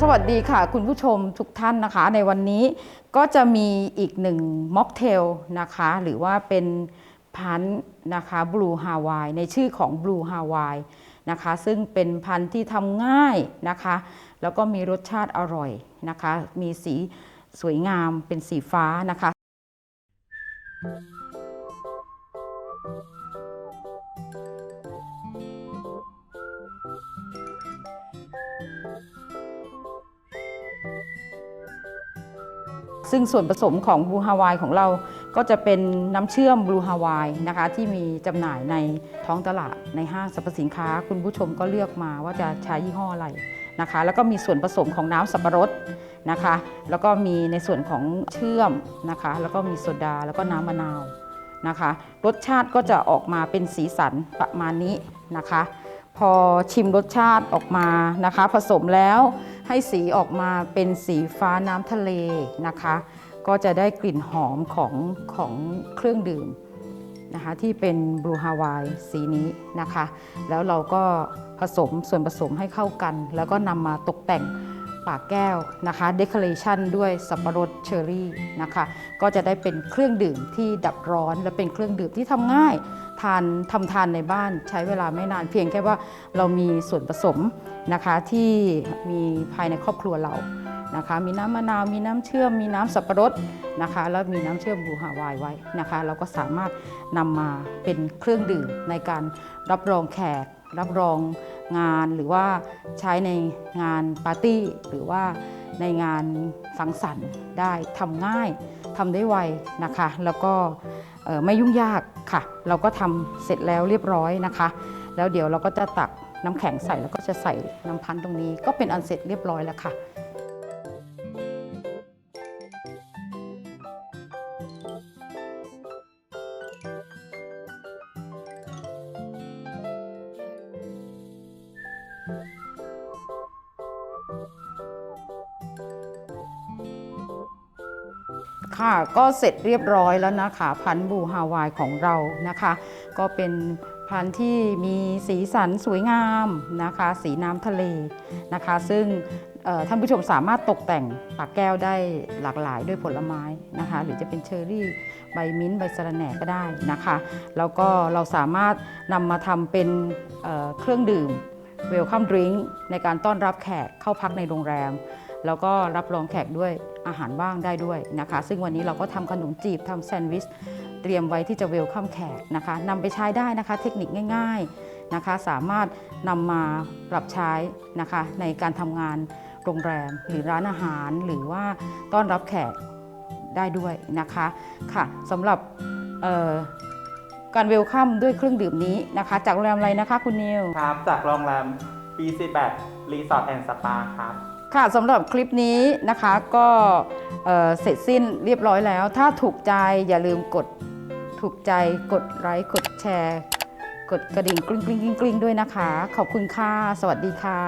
สวัสดีค่ะ คุณผู้ชมทุกท่านนะคะ ในวันนี้ก็จะมีอีกหนึ่งม็อกเทลนะคะ หรือว่าเป็นพันธุ์นะคะบลูฮาวายในชื่อของบลูฮาวายนะคะ ซึ่งเป็นพันธุ์ที่ทำง่ายนะคะ แล้วก็มีรสชาติอร่อยนะคะ มีสีสวยงามเป็นสีฟ้านะคะ ซึ่งส่วนผสมของบลูฮาวายของเราก็จะเป็นน้ำเชื่อมบลูฮาวายนะคะที่มีจำหน่ายในท้องตลาดในห้างสรรพสินค้า คุณผู้ชมก็เลือกมาว่าจะใช้ยี่ห้ออะไรนะคะ แล้วก็มีส่วนผสมของน้ำสับปะรดนะคะ แล้วก็มีในส่วนของเชื่อมนะคะ แล้วก็มีโซดาแล้วก็น้ำมะนาวนะคะ รสชาติก็จะออกมาเป็นสีสันประมาณนี้นะคะ พอชิมรสชาติออกมานะคะ ผสมแล้ว ให้สีออกมาเป็นสีฟ้าน้ำทะเลนะคะ ก็จะได้กลิ่นหอมของของเครื่องดื่มนะคะที่เป็นบลูฮาวายสีนี้นะคะ แล้วเราก็ผสมส่วนผสมให้เข้ากัน แล้วก็นำมาตกแต่ง ปากแก้วนะคะเดคอเรชันด้วยสับปะรดเชอร์รี่นะคะก็จะได้เป็นเครื่องดื่มที่ดับร้อน และเป็นเครื่องดื่มที่ทำง่ายทานทำทานในบ้านใช้เวลาไม่นานเพียงแค่ว่าเรามีส่วนผสมนะคะที่มีภายในครอบครัวเรานะคะมีน้ำมะนาวมีน้ำเชื่อมมีน้ำสับปะรดนะคะแล้วมีน้ำเชื่อมบูฮาวายไว้นะคะ เราก็สามารถนำมาเป็นเครื่องดื่มในการรับรองแขกรับรอง งานหรือว่าใช้ในงานปาร์ตี้ หรือว่าในงานสังสรรค์ได้ทำง่ายทำได้ไวนะคะ แล้วก็ไม่ยุ่งยากค่ะ เราก็ทำเสร็จแล้วเรียบร้อยนะคะ แล้วเดี๋ยวเราก็จะตักน้ำแข็งใส่แล้วก็จะใส่น้ำพันธุ์ตรงนี้ ก็เป็นอันเสร็จเรียบร้อยแล้วค่ะ ค่ะก็เสร็จเรียบร้อยแล้วนะคะ พันธุ์บูฮาวายของเรานะคะ ก็เป็นพันธุ์ที่มีสีสันสวยงามนะคะ สีน้ำทะเลนะคะ ซึ่งท่านผู้ชมสามารถตกแต่งปากแก้วได้หลากหลายด้วยผลไม้นะคะ หรือจะเป็นเชอร์รี่ใบมิ้นท์ใบสะระแหน่ก็ได้นะคะ แล้วก็เราสามารถนำมาทำเป็นเอ่อ เครื่องดื่ม Welcome Drink ในการต้อนรับแขกเข้าพักในโรงแรม แล้วก็รับรองแขกด้วยอาหารว่างได้ด้วยนะคะ ซึ่งวันนี้เราก็ทำขนมจีบทำแซนด์วิชเตรียมไว้ที่จะเวลคัมแขกนะคะนำไปใช้ได้นะคะเทคนิคง่าย ๆนะคะ สามารถนำมาปรับใช้นะคะ ในการทำงานโรงแรม หรือร้านอาหารหรือว่าต้อนรับแขกได้ด้วยนะคะค่ะสำหรับ การเวลคัมด้วยเครื่องดื่มนี้นะคะ จากโรงแรมอะไรนะคะคุณนิว ครับ จากโรงแรม B48 รีสอร์ทแอนด์สปาครับค่ะสำหรับคลิปนี้นะคะก็เอ่อเสร็จสิ้นเรียบร้อยแล้ว ถ้าถูกใจอย่าลืมกดถูกใจกดไลค์กดแชร์ กดกระดิ่งกริ๊งกริ๊งกริ๊งกริ๊งด้วยนะคะ ขอบคุณค่ะ สวัสดีค่ะ